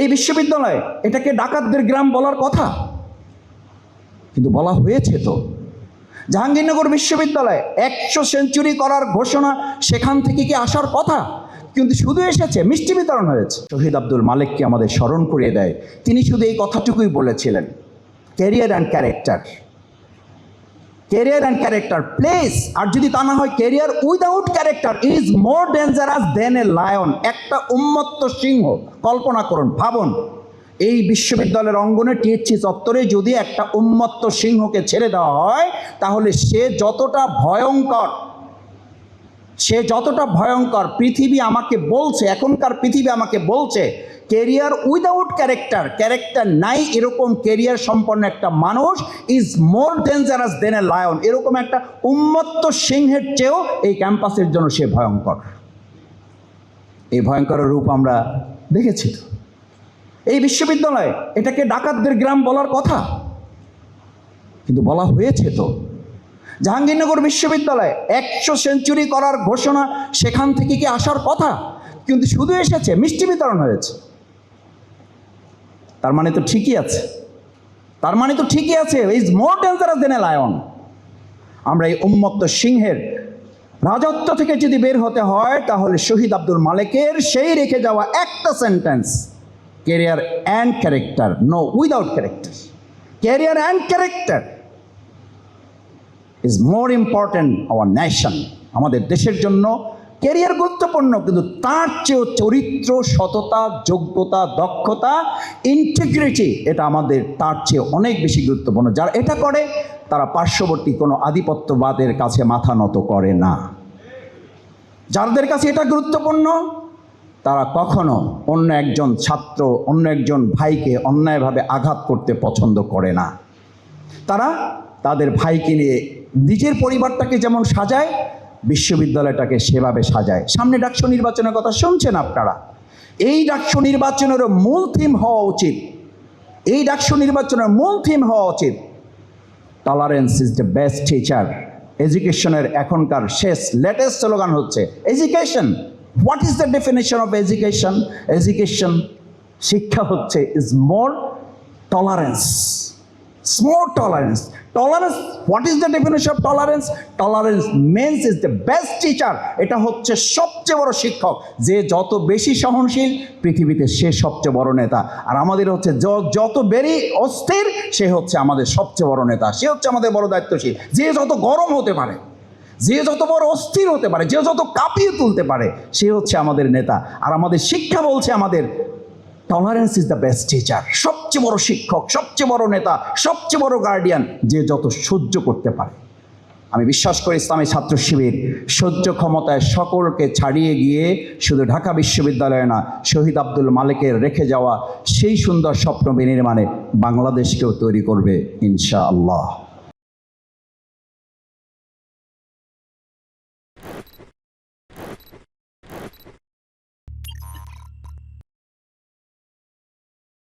এই বিশ্ববিদ্যালয়, এটাকে ডাকাতদের গ্রাম বলার কথা। কিন্তু বলা হয়েছে তো, জাহাঙ্গীরনগর বিশ্ববিদ্যালয় একশো সেঞ্চুরি করার ঘোষণা সেখান থেকে কি আসার কথা? কিন্তু শুধু এসেছে, মিষ্টি বিতরণ হয়েছে। শহীদ আব্দুল মালিককে আমাদের স্মরণ করিয়ে দেয়। তিনি শুধু এই কথাটুকুই বলেছিলেন। Career and character. Career and character place আর যদি তা না হয় career without character is more dangerous than a lion একটা উন্মত্ত সিংহ, কল্পনা করুন, ভাবুন। এই বিশ্ববিদ্যালয়ের অঙ্গনে টিএসসি চত্বরে যদি একটা উন্মত্ত সিংহকে ছেড়ে দেওয়া হয়, তাহলে সে যতটা ভয়ঙ্কর, সে যতটা ভয়ঙ্কর পৃথিবী আমাকে বলছে, এখনকার পৃথিবী আমাকে বলছে কেরিয়ার উইদাউট ক্যারেক্টার ক্যারেক্টার নাই, এরকম কেরিয়ার সম্পন্ন একটা মানুষ is more dangerous than a lion এরকম একটা উন্মত্ত সিংহের চেয়েও এই ক্যাম্পাসের জন্য সে ভয়ঙ্কর। এই ভয়ঙ্কর রূপ আমরা দেখেছি তো। এই বিশ্ববিদ্যালয় এটাকে ডাকাতদের গ্রাম বলার কথা। কিন্তু বলা হয়েছে তো, জাহাঙ্গীরনগর বিশ্ববিদ্যালয়ে একশো সেঞ্চুরি করার ঘোষণা সেখান থেকে কি আসার কথা? কিন্তু শুধু এসেছে, মিষ্টি বিতরণ হয়েছে। তার মানে তো ঠিকই আছে। তার মানে তো ঠিকই আছে। Is more dangerous than a lion আমরা এই উন্মত্ত সিংহের রাজত্ব থেকে যদি বের হতে হয়, তাহলে শহীদ আব্দুল মালিকের সেই রেখে যাওয়া একটা sentence career and character no without character career and character is more important our nation আমাদের দেশের জন্য ক্যারিয়ার গুরুত্বপূর্ণ, কিন্তু তার চেয়েও চরিত্র, সততা, যোগ্যতা, দক্ষতা ইন্টিগ্রিটি এটা আমাদের তার চেয়ে অনেক বেশি গুরুত্বপূর্ণ। যারা এটা করে, তারা পার্শ্ববর্তী কোনো আধিপত্যবাদের কাছে মাথা নত করে না। যাদের কাছে এটা গুরুত্বপূর্ণ, তারা কখনো অন্য একজন ছাত্র, অন্য একজন ভাইকে অন্যায়ভাবে আঘাত করতে পছন্দ করে না। তারা তাদের ভাইকে নিয়ে নিজের পরিবারটাকে যেমন সাজায় বিশ্ববিদ্যালয়টাকে সেভাবে সাজায়। সামনে ডাকসু নির্বাচনের কথা শুনছেন আপনারা? এই ডাকসু নির্বাচনের মূল থিম হওয়া উচিত। এই ডাকসু নির্বাচনের মূল থিম হওয়া উচিত। Tolerance is the best teacher এডুকেশনের এখনকার শেষ লেটেস্ট স্লোগান হচ্ছে education what is the definition of education education শিক্ষা হচ্ছে is more tolerance is more tolerance tolerance what is the definition of tolerance tolerance means is the best teacher এটা হচ্ছে সবচেয়ে বড় শিক্ষক। যে যত বেশি সহনশীল, পৃথিবীতে সে সবচেয়ে বড় নেতা। আর আমাদের হচ্ছে যত বেরি অস্থির, সে হচ্ছে আমাদের সবচেয়ে বড় নেতা। সে হচ্ছে আমাদের বড় দায়িত্বশীল। যে যত গরম হতে পারে, যে যত বড় অস্থির হতে পারে, যে যত কাঁপিয়ে তুলতে পারে, সে হচ্ছে আমাদের নেতা। আর আমাদের শিক্ষা বলছে আমাদের tolerance is the best teacher সবচেয়ে বড় শিক্ষক, সবচেয়ে বড় নেতা, সবচেয়ে বড় গার্ডিয়ান যে যত সহ্য করতে পারে। আমি বিশ্বাস করি ইসলামী ছাত্র শিবির সহ্য ক্ষমতায় সকলকে ছাড়িয়ে গিয়ে শুধু ঢাকা বিশ্ববিদ্যালয়ে না, শহীদ আব্দুল মালিকের রেখে যাওয়া সেই সুন্দর স্বপ্ন বিনির্মাণে বাংলাদেশকেও তৈরি করবে, ইনশাআল্লাহ।